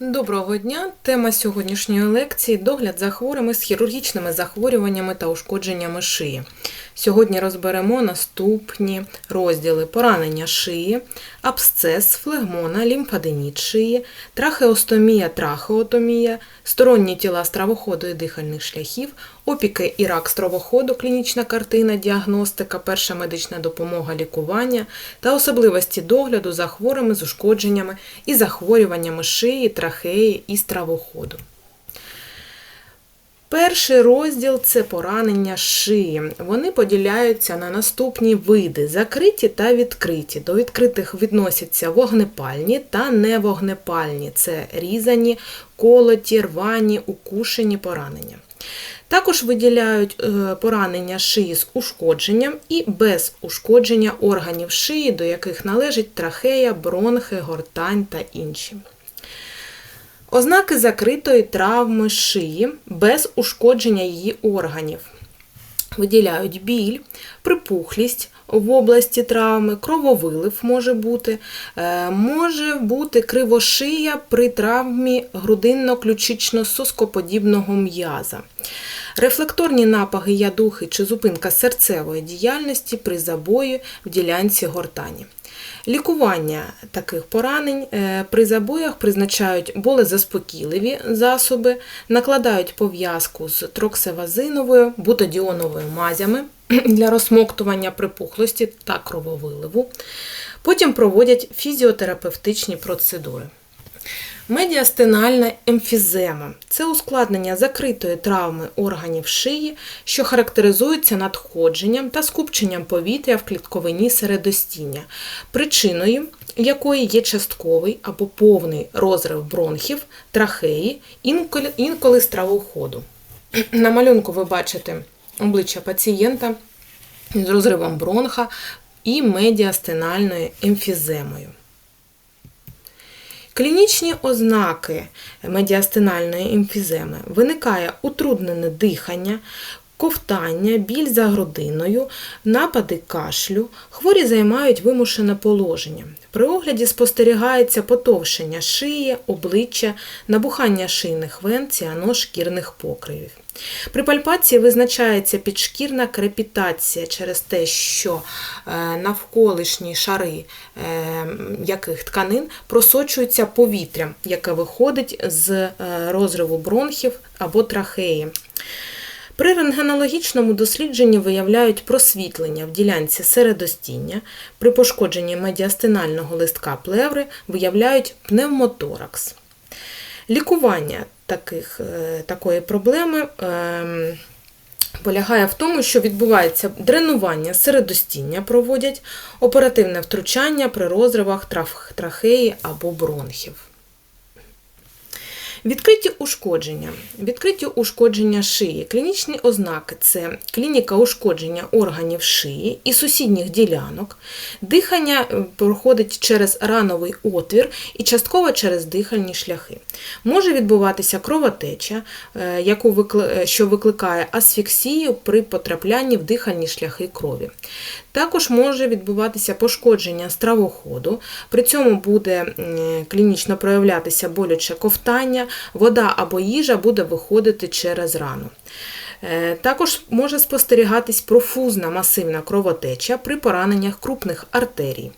Доброго дня! Тема сьогоднішньої лекції догляд за хворими з хірургічними захворюваннями та ушкодженнями шиї. Сьогодні розберемо наступні розділи: поранення шиї, абсцес, флегмона, лімфаденіт шиї, трахеостомія, трахеотомія, сторонні тіла стравоходу і дихальних шляхів, опіки і рак стравоходу, клінічна картина, діагностика, перша медична допомога, лікування та особливості догляду за хворими з ушкодженнями і захворюваннями шиї, трахеї і стравоходу. Перший розділ це поранення шиї. Вони поділяються на наступні види: закриті та відкриті. До відкритих відносяться вогнепальні та невогнепальні це різані, колоті, рвані, укушені поранення. Також виділяють е, поранення шиї з ушкодженням і без ушкодження органів шиї, до яких належить трахея, бронхи, гортань та інші. Ознаки закритої травми шиї без ушкодження її органів. Виділяють біль, припухлість в області травми, крововилив може бути, е, може бути кривошия при травмі грудинно-ключично-соскоподібного м'яза. Рефлекторні напаги ядухи чи зупинка серцевої діяльності при забої в ділянці гортані. Лікування таких поранень е, при забоях призначають болезаспокійливі засоби, накладають пов'язку з троксевазиновою, бутадіоновою мазями для розсмоктування припухлості та крововиливу. Потім проводять фізіотерапевтичні процедури. Медіастинальна емфізема це ускладнення закритої травми органів шиї, що характеризується надходженням та скупченням повітря в клітковині середостіння, причиною якої є частковий або повний розрив бронхів, трахеї, інколи, інколи стравоходу. На малюнку ви бачите обличчя пацієнта з розривом бронха і медіастинальною емфіземою. Клінічні ознаки медіастинальної емфіземи. Виникає утруднене дихання, ковтання, біль за грудиною, напади кашлю, хворі займають вимушене положення. При огляді спостерігається потовшення шиї, обличчя, набухання шийних вен, ціано шкірних покривів. При пальпації визначається підшкірна крепітація через те, що е, навколишні шари е, яких тканин просочуються повітрям, яке виходить з е, розриву бронхів або трахеї. При рентгенологічному дослідженні виявляють просвітлення в ділянці середостіння, при пошкодженні медіастинального листка плеври виявляють пневмоторакс. Лікування таких, е, такої проблеми ем, полягає в тому, що відбувається дренування середостіння, проводять оперативне втручання при розривах трахеї або бронхів. Відкриті ушкодження. Відкриті ушкодження шиї. Клінічні ознаки це клініка ушкодження органів шиї і сусідніх ділянок. Дихання е, проходить через рановий отвір і частково через дихальні шляхи. Може відбуватися кровотеча, е, е, що викликає асфіксію при потраплянні в дихальні шляхи крові. Також може відбуватися пошкодження стравоходу, при цьому буде клінічно проявлятися болюче ковтання, вода або їжа буде виходити через рану. Е, також може спостерігатись профузна масивна кровотеча при пораненнях крупних артерій.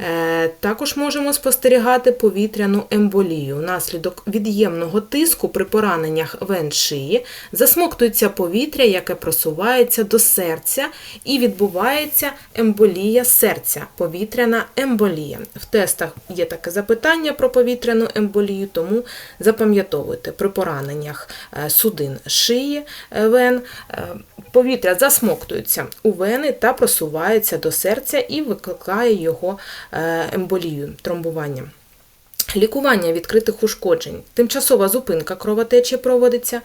Е, також можемо спостерігати повітряну емболію. Внаслідок від'ємного тиску при пораненнях вен шиї засмоктується повітря, яке просувається до серця, і відбувається емболія серця, повітряна емболія. В тестах є таке запитання про повітряну емболію, тому запам'ятовуйте при пораненнях е, судин шиї е, вен повітря засмоктується у вени та просувається до серця і викликає його емболію, тромбування. Лікування відкритих ушкоджень. Тимчасова зупинка кровотечі проводиться.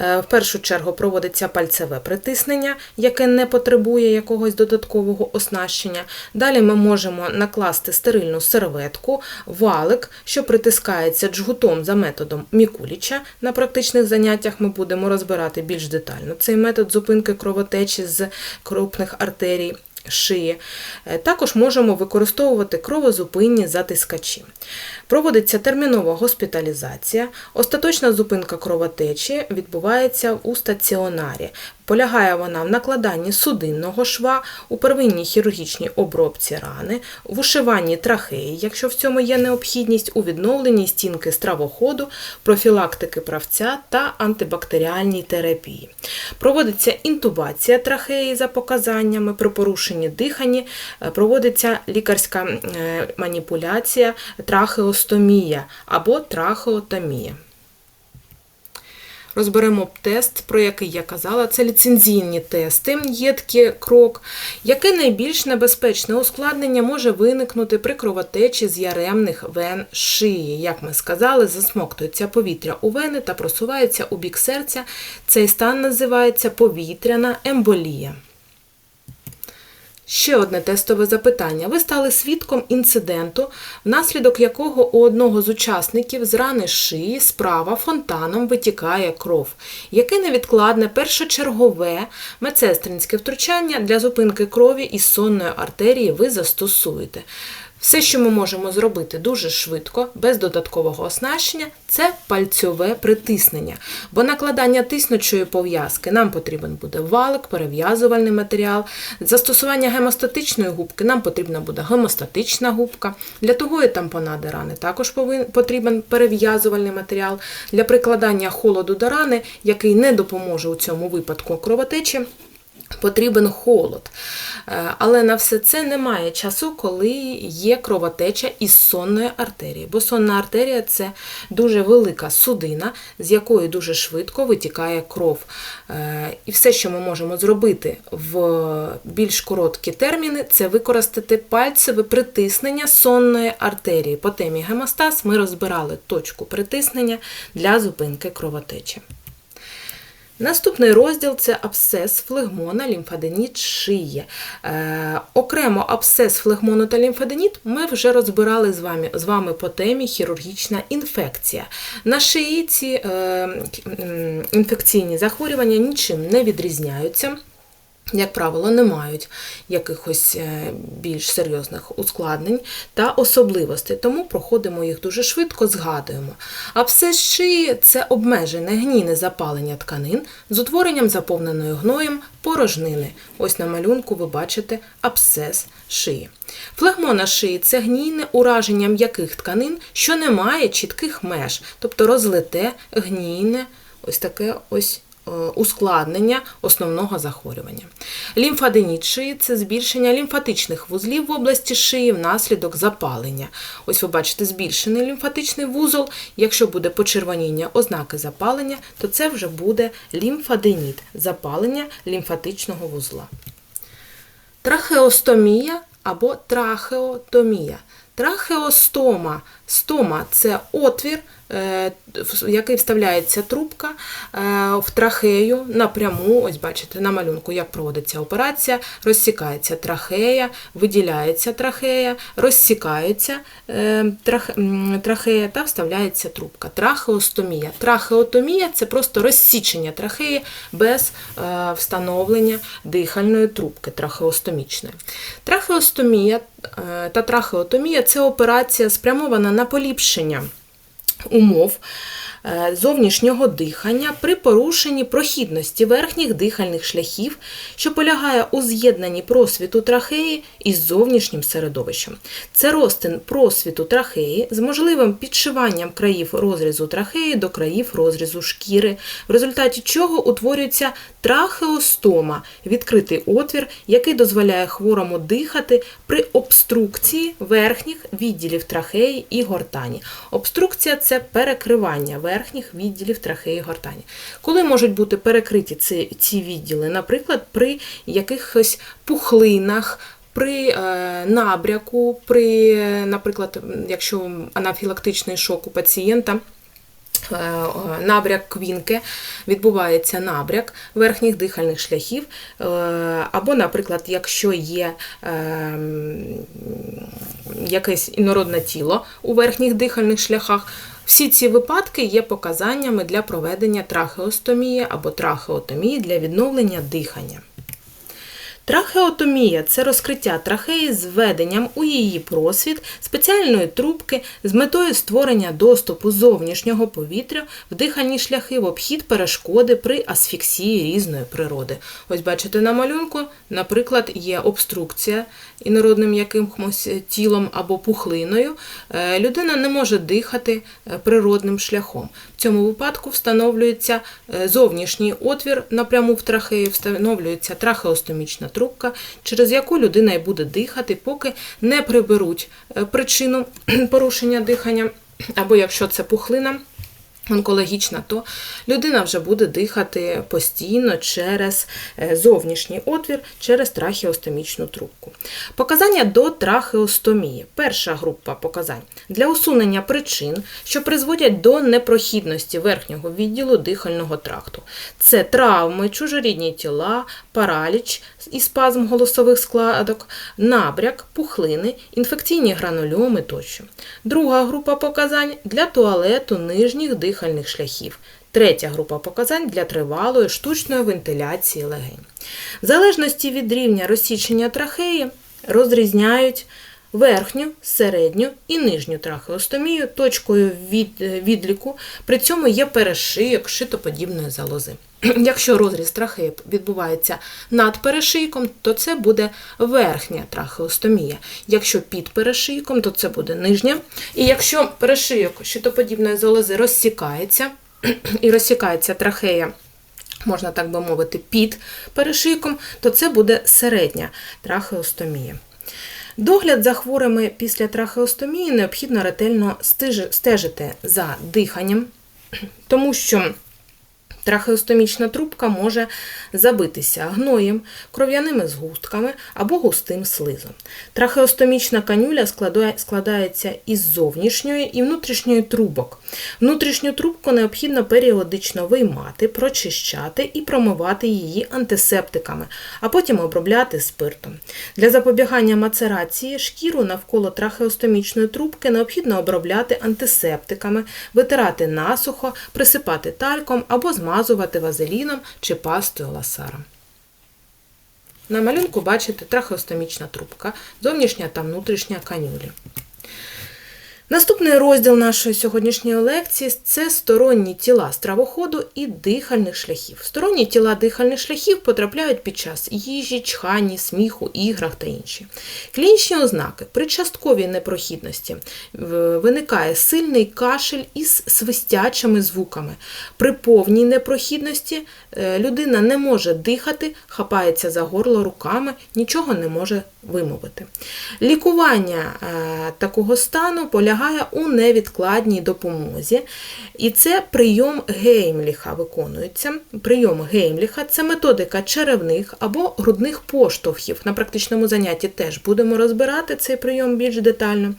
Е, в першу чергу проводиться пальцеве притиснення, яке не потребує якогось додаткового оснащення. Далі ми можемо накласти стерильну серветку, валик, що притискається джгутом за методом Мікуліча. На практичних заняттях ми будемо розбирати більш детально цей метод зупинки кровотечі з крупних артерій. Шиї. Е, Також можемо використовувати кровозупинні затискачі. Проводиться термінова госпіталізація. Остаточна зупинка кровотечі відбувається у стаціонарі. Полягає вона в накладанні судинного шва, у первинній хірургічній обробці рани, в ушиванні трахеї, якщо в цьому є необхідність, у відновленні стінки стравоходу, профілактики правця та антибактеріальній терапії. Проводиться інтубація трахеї за показаннями, при порушенні дихання е, проводиться лікарська е, маніпуляція трахеостомія або трахеотомія. Розберемо тест, про який я казала. Це ліцензійні тести, є такий крок. Яке найбільш небезпечне ускладнення може виникнути при кровотечі з яремних вен шиї? Як ми сказали, засмоктується повітря у вени та просувається у бік серця. Цей стан називається повітряна емболія. Ще одне тестове запитання. Ви стали свідком інциденту, внаслідок якого у одного з учасників з рани шиї справа фонтаном витікає кров. Яке невідкладне першочергове медсестринське втручання для зупинки крові із сонної артерії ви застосуєте? Все, що ми можемо зробити дуже швидко, без додаткового оснащення, це пальцьове притиснення. Бо накладання тиснучої пов'язки нам потрібен буде валик, перев'язувальний матеріал. Застосування гемостатичної губки нам потрібна буде гемостатична губка. Для того і тампонади рани також потрібен перев'язувальний матеріал. Для прикладання холоду до рани, який не допоможе у цьому випадку кровотечі. Потрібен холод. Е, Але на все це немає часу, коли є кровотеча із сонної артерії. Бо сонна артерія це дуже велика судина, з якої дуже швидко витікає кров. Е, І все, що ми можемо зробити в більш короткі терміни, це використати пальцеве притиснення сонної артерії. По темі гемостаз ми розбирали точку притиснення для зупинки кровотечі. Наступний розділ це абсцес флегмона, лімфаденіт шиї. Е, окремо абсцес флегмону та лімфаденіт ми вже розбирали з вами з вами по темі хірургічна інфекція. На шиї ці е, інфекційні захворювання нічим не відрізняються. Як правило, не мають якихось більш серйозних ускладнень та особливостей, тому проходимо їх дуже швидко, згадуємо. Абсцес шиї це обмежене гнійне запалення тканин з утворенням заповненої гноєм порожнини. Ось на малюнку ви бачите абсцес шиї. Флегмона шиї це гнійне ураження м'яких тканин, що не має чітких меж, тобто розлите, гнійне, ось таке ось ускладнення основного захворювання. Лімфаденіт шиї це збільшення лімфатичних вузлів в області шиї внаслідок запалення. Ось ви бачите збільшений лімфатичний вузол. Якщо буде почервоніння ознаки запалення, то це вже буде лімфаденіт запалення лімфатичного вузла. Трахеостомія або трахеотомія. Трахеостома. Стома це отвір, в який вставляється трубка в трахею напряму. Ось бачите, на малюнку, як проводиться операція, розсікається трахея, виділяється трахея, розсікається трахея та вставляється трубка. Трахеостомія. Трахеотомія це просто розсічення трахеї без встановлення дихальної трубки трахеостомічної. Трахеостомія та трахеотомія це операція спрямована на поліпшення умов зовнішнього дихання при порушенні прохідності верхніх дихальних шляхів, що полягає у з'єднанні просвіту трахеї із зовнішнім середовищем. Це розтин просвіту трахеї з можливим підшиванням країв розрізу трахеї до країв розрізу шкіри, в результаті чого утворюється трахеостома відкритий отвір, який дозволяє хворому дихати при обструкції верхніх відділів трахеї і гортані. Обструкція це перекривання верхніх відділів трахеї гортані. Коли можуть бути перекриті ці, ці відділи, наприклад, при якихось пухлинах. При е, набряку, при, наприклад, якщо анафілактичний шок у пацієнта, е, набряк квінки, відбувається набряк верхніх дихальних шляхів, е, або, наприклад, якщо є якесь інородне тіло у верхніх дихальних шляхах, всі ці випадки є показаннями для проведення трахеостомії або трахеотомії для відновлення дихання. Трахеотомія це розкриття трахеї з введенням у її просвіт спеціальної трубки з метою створення доступу зовнішнього повітря в дихальні шляхи в обхід перешкоди при асфіксії різної природи. Ось бачите на малюнку, наприклад, є обструкція інородним якимось тілом або пухлиною. Е, Людина не може дихати е, природним шляхом. В цьому випадку встановлюється е, зовнішній отвір напряму в трахею, встановлюється трахеостомічна трубка, через яку людина і буде дихати, поки не приберуть е, причину порушення дихання, або якщо це пухлина. Онкологічна, то людина вже буде дихати постійно через е, зовнішній отвір, через трахеостомічну трубку. Показання до трахеостомії. Перша група показань для усунення причин, що призводять до непрохідності верхнього відділу дихального тракту. Це травми, чужорідні тіла, параліч і спазм голосових складок, набряк, пухлини, інфекційні гранульоми тощо. Друга група показань для туалету нижніх дихальних шляхів. Третя група показань для тривалої штучної вентиляції легень. В залежності від рівня розсічення трахеї розрізняють верхню, середню і нижню трахеостомію точкою від, відліку. При цьому є перешийок шитоподібної залози. Якщо розріз трахеї відбувається над перешийком, то це буде верхня трахеостомія. Якщо під перешийком, то це буде нижня. І якщо перешийок щитоподібної залози розсікається, і розсікається трахея, можна так би мовити, під перешийком, то це буде середня трахеостомія. Догляд за хворими після трахеостомії необхідно ретельно стежити за диханням, тому що Трахеостомічна трубка може забитися гноєм, кров'яними згустками або густим слизом. Трахеостомічна канюля складається із зовнішньої і внутрішньої трубок. Внутрішню трубку необхідно періодично виймати, прочищати і промивати її антисептиками, а потім обробляти спиртом. Для запобігання мацерації шкіру навколо трахеостомічної трубки необхідно обробляти антисептиками, витирати насухо, присипати тальком або змазувати змазувати вазеліном чи пастою ласаром. На малюнку бачите трахеостомічна трубка, зовнішня та внутрішня канюлі. Наступний розділ нашої сьогоднішньої лекції це сторонні тіла стравоходу і дихальних шляхів. Сторонні тіла дихальних шляхів потрапляють під час їжі, чхані, сміху, іграх та інші. Клінічні ознаки при частковій непрохідності виникає сильний кашель із свистячими звуками. При повній непрохідності е, людина не може дихати, хапається за горло руками, нічого не може вимовити. Лікування е, такого стану полягає у невідкладній допомозі, і це прийом Геймліха виконується. Прийом Геймліха це методика черевних або грудних поштовхів. На практичному занятті теж будемо розбирати цей прийом більш детально.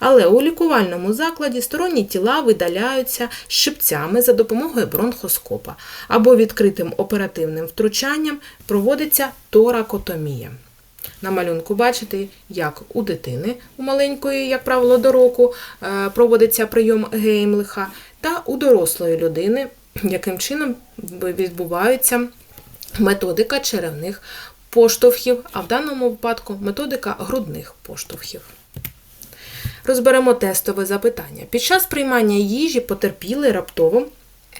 Але у лікувальному закладі сторонні тіла видаляються щипцями за допомогою бронхоскопа або відкритим оперативним втручанням проводиться торакотомія. На малюнку бачите, як у дитини, у маленької, як правило, до року е, проводиться прийом геймлиха, та у дорослої людини, яким чином відбувається методика черевних поштовхів, а в даному випадку методика грудних поштовхів. Розберемо тестове запитання. Під час приймання їжі потерпіли раптово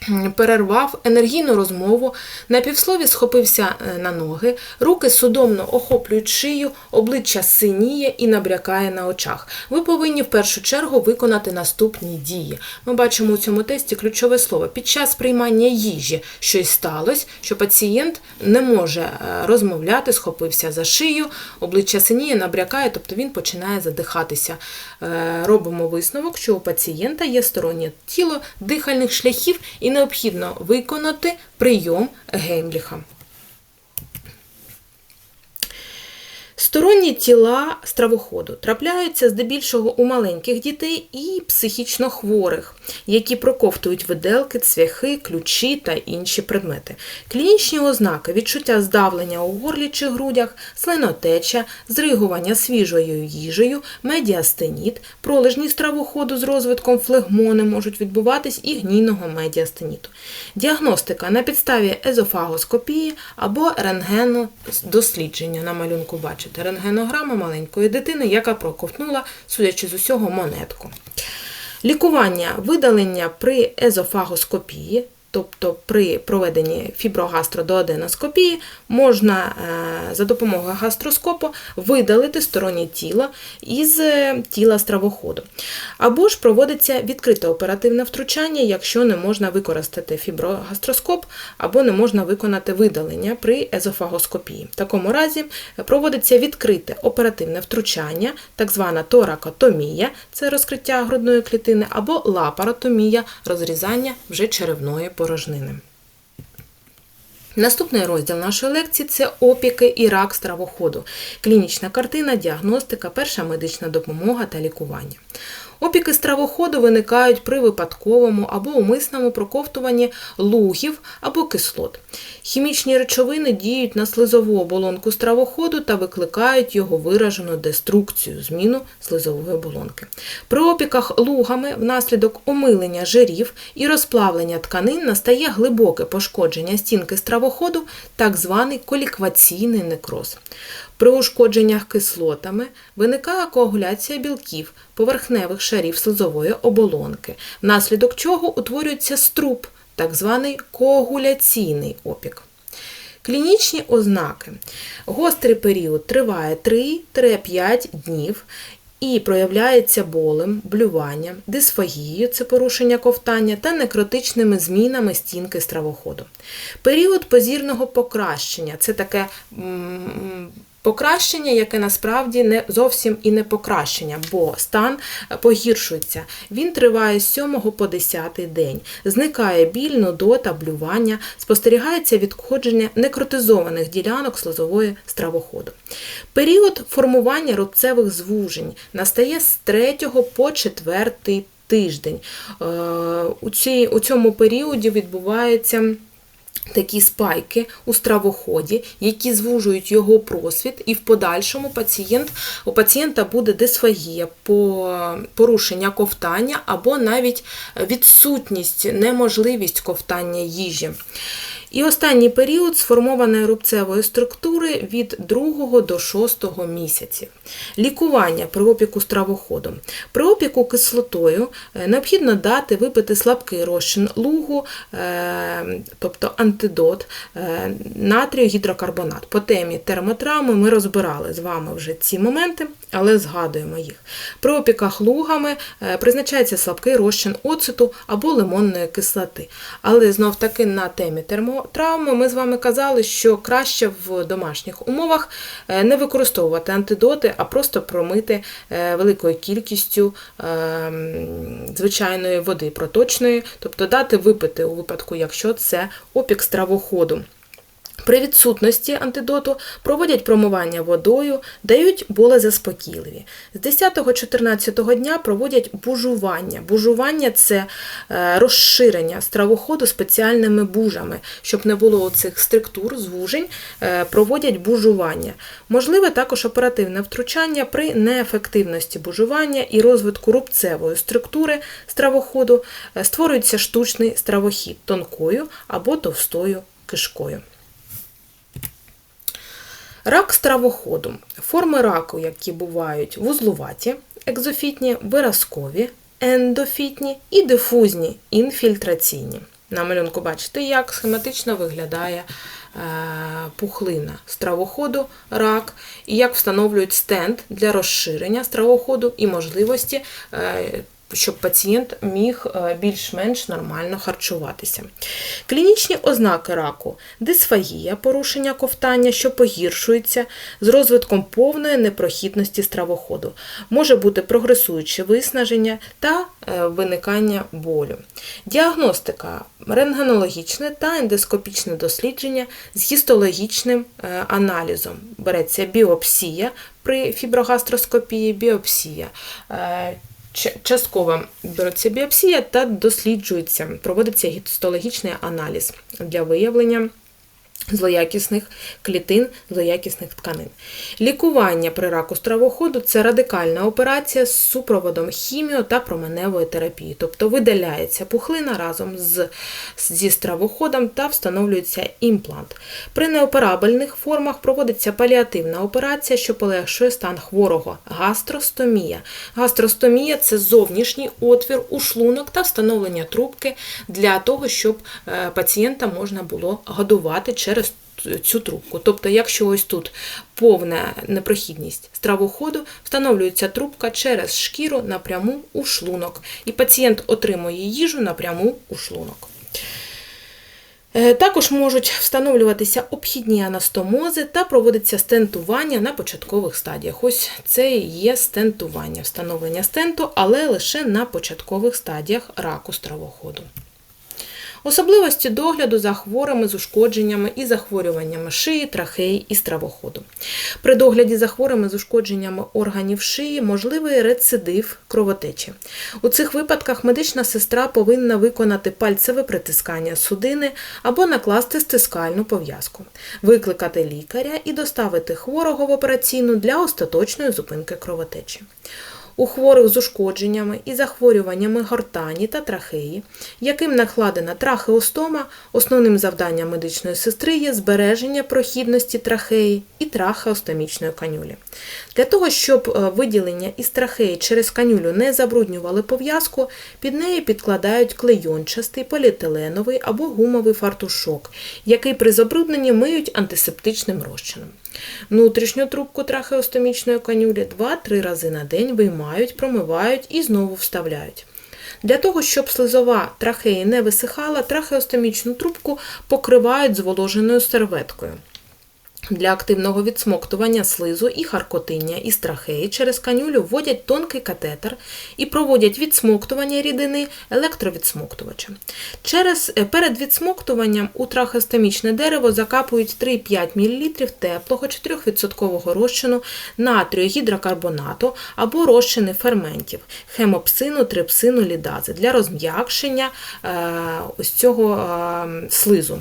перервав енергійну розмову, на півслові схопився е, на ноги, руки судомно охоплюють шию, обличчя синіє і набрякає на очах. Ви повинні в першу чергу виконати наступні дії. Ми бачимо у цьому тесті ключове слово. Під час приймання їжі щось сталося, що пацієнт не може е, розмовляти, схопився за шию, обличчя синіє, набрякає, тобто він починає задихатися. Е, робимо висновок, що у пацієнта є стороннє тіло дихальних шляхів і необхідно виконати прийом Геймліха. Сторонні тіла стравоходу трапляються здебільшого у маленьких дітей і психічно хворих, які проковтують виделки, цвяхи, ключі та інші предмети. Клінічні ознаки відчуття здавлення у горлі чи грудях, слинотеча, зригування свіжою їжею, медіастеніт, пролежні стравоходу з розвитком флегмони можуть відбуватись і гнійного медіастеніту. Діагностика на підставі езофагоскопії або рентгенодослідження на малюнку бачите рентгенограма маленької дитини, яка проковтнула, судячи з усього, монетку. Лікування видалення при езофагоскопії, тобто при проведенні фіброгастродооденоскопії, можна е, за допомогою гастроскопу видалити стороннє тіло із е, тіла стравоходу. Або ж проводиться відкрите оперативне втручання, якщо не можна використати фіброгастроскоп, або не можна виконати видалення при езофагоскопії. В такому разі проводиться відкрите оперативне втручання, так звана торакотомія, це розкриття грудної клітини, або лапаротомія, розрізання вже черевної порожнини. Наступний розділ нашої лекції це опіки і рак стравоходу, клінічна картина, діагностика, перша медична допомога та лікування. Опіки стравоходу виникають при випадковому або умисному проковтуванні лугів або кислот. Хімічні речовини діють на слизову оболонку стравоходу та викликають його виражену деструкцію, зміну слизової оболонки. При опіках лугами внаслідок омилення жирів і розплавлення тканин настає глибоке пошкодження стінки стравоходу, так званий колікваційний некроз. При ушкодженнях кислотами виникає коагуляція білків поверхневих шарів слизової оболонки, внаслідок чого утворюється струп, так званий коагуляційний опік. Клінічні ознаки. Гострий період триває 3-5 днів і проявляється болем, блюванням, дисфагією це порушення ковтання та некротичними змінами стінки стравоходу. Період позірного покращення це таке. Покращення, яке насправді не зовсім і не покращення, бо стан погіршується. Він триває з 7 по 10 день. Зникає біль, нудота, блювання, спостерігається відходження некротизованих ділянок слизової стравоходу. Період формування рубцевих звужень настає з 3 по 4 тиждень. Е, у цьому періоді відбувається. Такі спайки у стравоході, які звужують його просвіт, і в подальшому пацієнт, у пацієнта буде дисфагія, порушення ковтання або навіть відсутність, неможливість ковтання їжі. І останній період сформованої рубцевої структури від 2 до 6 місяців. Лікування при опіку стравоходом. При опіку кислотою е, необхідно дати випити слабкий розчин лугу, е, тобто антидот, е, натрію гідрокарбонат. По темі термотравми ми розбирали з вами вже ці моменти, але згадуємо їх. При опіках лугами призначається слабкий розчин оциту або лимонної кислоти. Але знов таки на темі термо травми, ми з вами казали, що краще в домашніх умовах е, не використовувати антидоти, а просто промити е, великою кількістю е, звичайної води проточної, тобто дати випити у випадку, якщо це опік стравоходу. При відсутності антидоту проводять промивання водою, дають болезаспокійливі. З 10-14 дня проводять бужування. Бужування це е, розширення стравоходу спеціальними бужами, щоб не було цих структур, звужень, е, проводять бужування. Можливе також оперативне втручання при неефективності бужування і розвитку рубцевої структури стравоходу е, створюється штучний стравохід тонкою або товстою кишкою. Рак стравоходу. Форми раку, які бувають вузлуваті, екзофітні, виразкові, ендофітні і дифузні інфільтраційні. На малюнку бачите, як схематично виглядає е, пухлина стравоходу, рак, і як встановлюють стенд для розширення стравоходу і можливості е, щоб пацієнт міг е, більш-менш нормально харчуватися. Клінічні ознаки раку дисфагія, порушення ковтання, що погіршується з розвитком повної непрохідності стравоходу, може бути прогресуюче виснаження та е, виникання болю. Діагностика рентгенологічне та ендоскопічне дослідження з гістологічним е, аналізом. Береться біопсія при фіброгастроскопії, біопсія. Частково береться біопсія та досліджується, проводиться гістологічний аналіз для виявлення злоякісних клітин, злоякісних тканин. Лікування при раку стравоходу це радикальна операція з супроводом хіміо та променевої терапії, тобто видаляється пухлина разом з, зі стравоходом та встановлюється імплант. При неоперабельних формах проводиться паліативна операція, що полегшує стан хворого гастростомія. Гастростомія це зовнішній отвір у шлунок та встановлення трубки для того, щоб е, пацієнта можна було годувати через цю трубку. Тобто, якщо ось тут повна непрохідність стравоходу, встановлюється трубка через шкіру напряму у шлунок, і пацієнт отримує їжу напряму у шлунок. Е, Також можуть встановлюватися обхідні анастомози та проводиться стентування на початкових стадіях. Ось це і є стентування, встановлення стенту, але лише на початкових стадіях раку стравоходу. Особливості догляду за хворими з ушкодженнями і захворюваннями шиї, трахеї і стравоходу. При догляді за хворими з ушкодженнями органів шиї можливий рецидив кровотечі. У цих випадках медична сестра повинна виконати пальцеве притискання судини або накласти стискальну пов'язку, викликати лікаря і доставити хворого в операційну для остаточної зупинки кровотечі. У хворих з ушкодженнями і захворюваннями гортані та трахеї, яким накладена трахеостома, основним завданням медичної сестри є збереження прохідності трахеї і трахеостомічної канюлі. Для того, щоб е, виділення із трахеї через канюлю не забруднювали пов'язку, під неї підкладають клейончастий поліетиленовий або гумовий фартушок, який при забрудненні миють антисептичним розчином. Внутрішню трубку трахеостомічної канюлі 2-3 рази на день виймають, промивають і знову вставляють. Для того, щоб слизова трахеї не висихала, трахеостомічну трубку покривають зволоженою серветкою. Для активного відсмоктування слизу і харкотиння із трахеї через канюлю вводять тонкий катетер і проводять відсмоктування рідини електровідсмоктувачем. Через, е, перед відсмоктуванням у трахеостомічне дерево закапують 3-5 мл теплого 4% розчину натрію гідрокарбонату або розчини ферментів хемопсину, трипсину, лідази для розм'якшення е, ось цього е, слизу.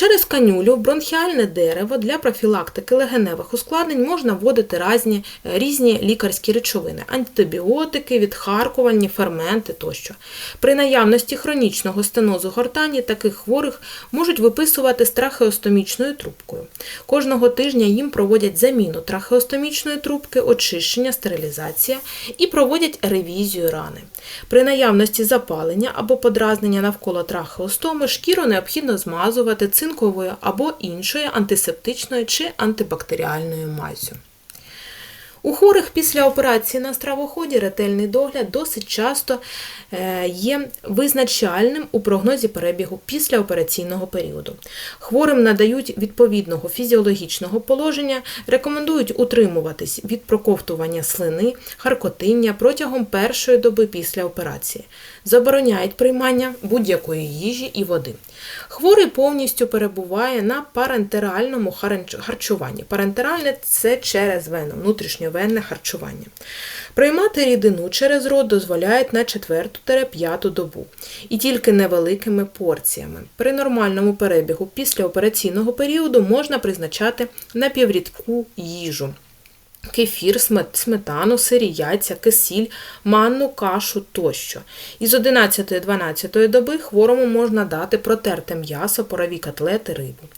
Через канюлю в бронхіальне дерево для профілактики легеневих ускладнень можна вводити різні, різні лікарські речовини, антибіотики, відхаркувальні, ферменти тощо. При наявності хронічного стенозу гортані таких хворих можуть виписувати з трахеостомічною трубкою. Кожного тижня їм проводять заміну трахеостомічної трубки, очищення, стерилізація і проводять ревізію рани. При наявності запалення або подразнення навколо трахеостоми шкіру необхідно змазувати цинковою або іншою антисептичною чи антибактеріальною маззю. У хворих після операції на стравоході ретельний догляд досить часто е, є визначальним у прогнозі перебігу післяопераційного періоду. Хворим надають відповідного фізіологічного положення, рекомендують утримуватись від проковтування слини, харкотиння протягом першої доби після операції, забороняють приймання будь-якої їжі і води. Хворий повністю перебуває на парентеральному харчуванні. Парентеральне це через вену, внутрішньовенне харчування. Приймати рідину через рот дозволяють на 4-5 добу і тільки невеликими порціями. При нормальному перебігу післяопераційного періоду можна призначати напіврідку їжу. Кефір, сметану, сирі яйця, кисіль, манну, кашу тощо. Із 11-12 доби хворому можна дати протерте м'ясо, порові котлети, рибу.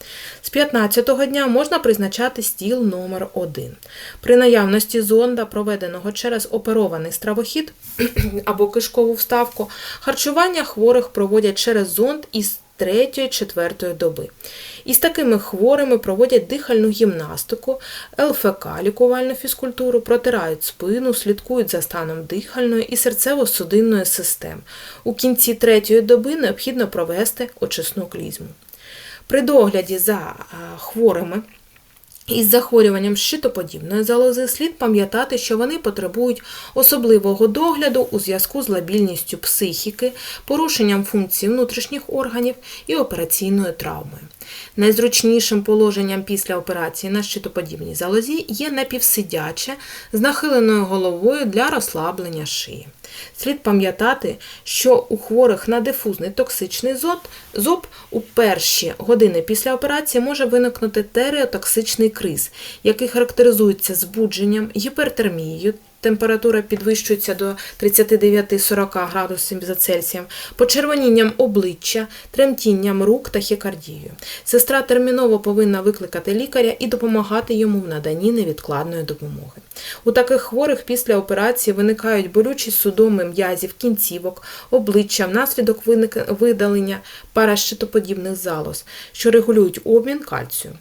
З 15-го дня можна призначати стіл номер 1 При наявності зонда, проведеного через оперований стравохід або кишкову вставку, харчування хворих проводять через зонд із 3-4 доби. Із такими хворими проводять дихальну гімнастику, ЛФК, лікувальну фізкультуру, протирають спину, слідкують за станом дихальної і серцево-судинної систем. У кінці третьої доби необхідно провести очисну клізму. При догляді за хворими із захворюванням щитоподібної залози слід пам'ятати, що вони потребують особливого догляду у зв'язку з лабільністю психіки, порушенням функцій внутрішніх органів і операційною травмою. Найзручнішим положенням після операції на щитоподібній залозі є напівсидяче з нахиленою головою для розслаблення шиї. Слід пам'ятати, що у хворих на дифузний токсичний зоб, у перші години після операції може виникнути тереотоксичний криз, який характеризується збудженням, гіпертермією, температура підвищується до 39-40 градусів за Цельсієм, почервонінням обличчя, тремтінням рук та хікардією. Сестра терміново повинна викликати лікаря і допомагати йому в наданні невідкладної допомоги. У таких хворих після операції виникають болючі судоми м'язів, кінцівок, обличчя внаслідок видалення паращитоподібних залоз, що регулюють обмін кальцію.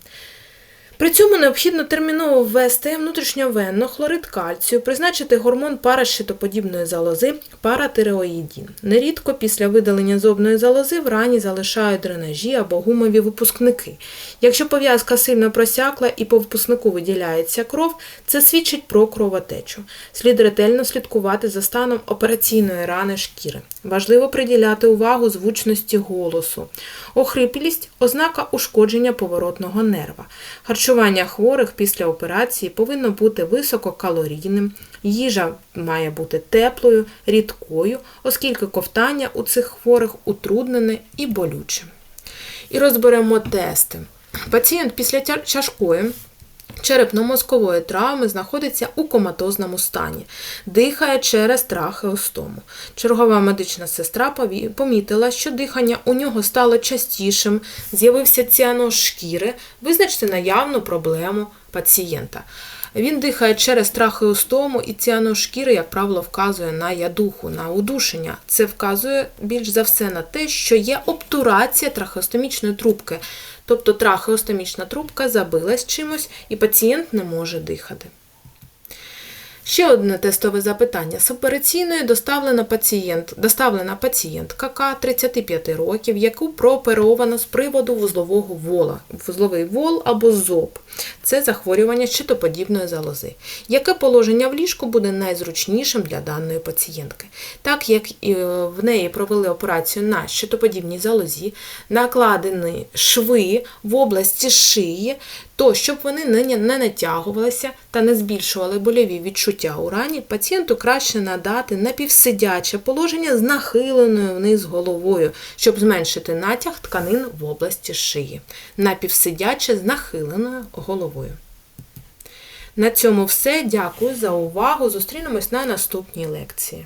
При цьому необхідно терміново ввести внутрішньовенно хлорид кальцію, призначити гормон паращитоподібної залози паратиреоїдін. Нерідко після видалення зобної залози в рані залишають дренажі або гумові випускники. Якщо пов'язка сильно просякла і по випускнику виділяється кров, це свідчить про кровотечу. Слід ретельно слідкувати за станом операційної рани шкіри. Важливо приділяти увагу звучності голосу. Охриплість ознака ушкодження поворотного нерва. Харчування хворих після операції повинно бути висококалорійним, їжа має бути теплою, рідкою, оскільки ковтання у цих хворих утруднене і болюче. І розберемо тести. Пацієнт після тя- тяжкої черепно-мозкової травми знаходиться у коматозному стані, дихає через трахеостому. Чергова медична сестра помітила, що дихання у нього стало частішим, з'явився ціаноз шкіри, визначте наявну проблему пацієнта. Він дихає через трахеостому і ціаноз шкіри, як правило, вказує на ядуху, на удушення. Це вказує більш за все на те, що є обтурація трахеостомічної трубки. Тобто трахеостомічна трубка забилась чимось і пацієнт не може дихати. Ще одне тестове запитання. З операційної доставлена пацієнт, доставлена пацієнтка К 35 років, яку прооперовано з приводу вузлового вола. Вузловий вол або зоб. Це захворювання щитоподібної залози. Яке положення в ліжку буде найзручнішим для даної пацієнтки? Так як е, в неї провели операцію на щитоподібній залозі, накладені шви в області шиї, то щоб вони не, натягувалися та не збільшували больові відчуття у рані, пацієнту краще надати напівсидяче положення з нахиленою вниз головою, щоб зменшити натяг тканин в області шиї. Напівсидяче з нахиленою головою. На цьому все. Дякую за увагу. Зустрінемось на наступній лекції.